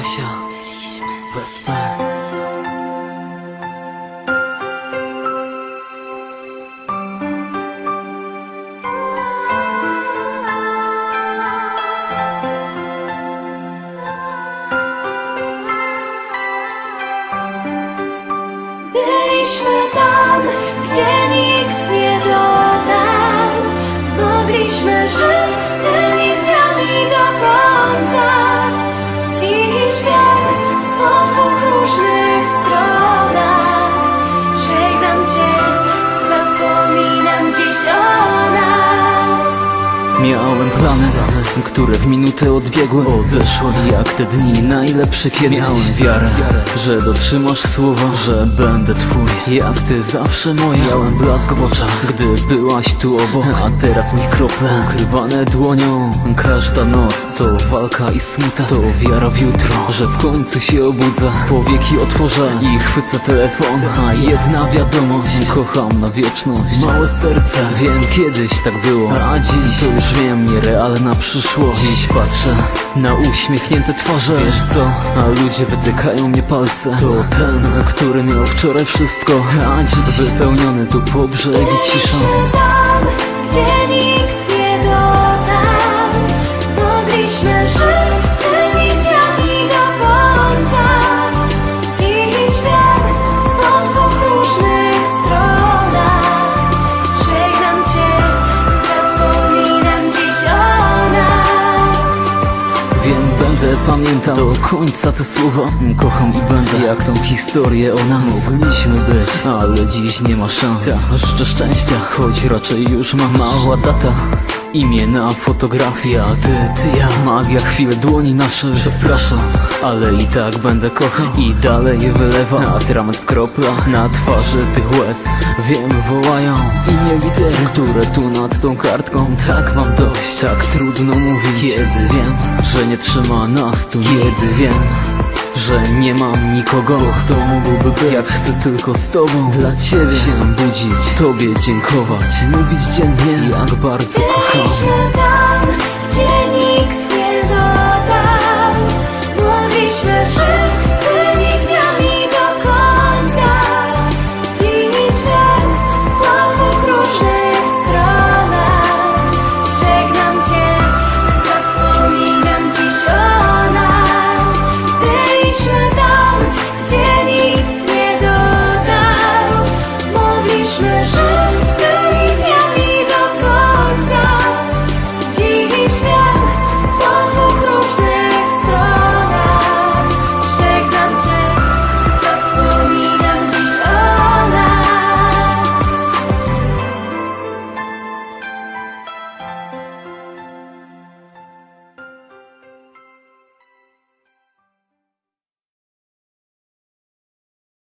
Paşa Vespa Değişmeden 기억은 그러면서 które w minutę odbiegły Odeszły jak te dni. Najlepsze kiedyś Miałem wiarę, że dotrzymasz słowa Że będę twój, jak ty zawsze moja. Miałem blask w oczach, gdy byłaś tu obok A teraz mi krople ukrywane dłonią. Każda noc to walka i smutek To wiara w jutro, że w końcu się obudzę. Powieki otworzę i chwycę telefon. A jedna wiadomość, kocham na wieczność. Małe serce, wiem kiedyś tak było. A dziś to już wiem, nierealna przyszłość Dziś patrzę na uśmiechnięte twarze. Wiesz co, a ludzie wytykają mnie palce. To ten, który miał wczoraj wszystko A dziś wypełniony tu po brzegi cisza będę pamiętał do końca te słowa. Kocham i będę jak tą historię o nas. Mogliśmy być, ale dziś nie ma szans. Życzę szczęścia, choć raczej już mam mała data Imię na fotografii, a ty, ty, ja Magia chwilę dłoni nasze. Przepraszam, ale i tak będę kochał. I dalej je wylewam Atrament w kroplach na twarzy tych łez. Wiem, wołają imię litery Które tu nad tą kartką Tak mam dość, tak trudno mówić. Kiedy wiem, że nie trzyma nas tu. Kiedy wiem że nie mam nikogo, kto mógłby być. Jak chcę tylko z tobą. Dla ciebie się budzić, tobie dziękować. Mówić dziennie, jak bardzo kocham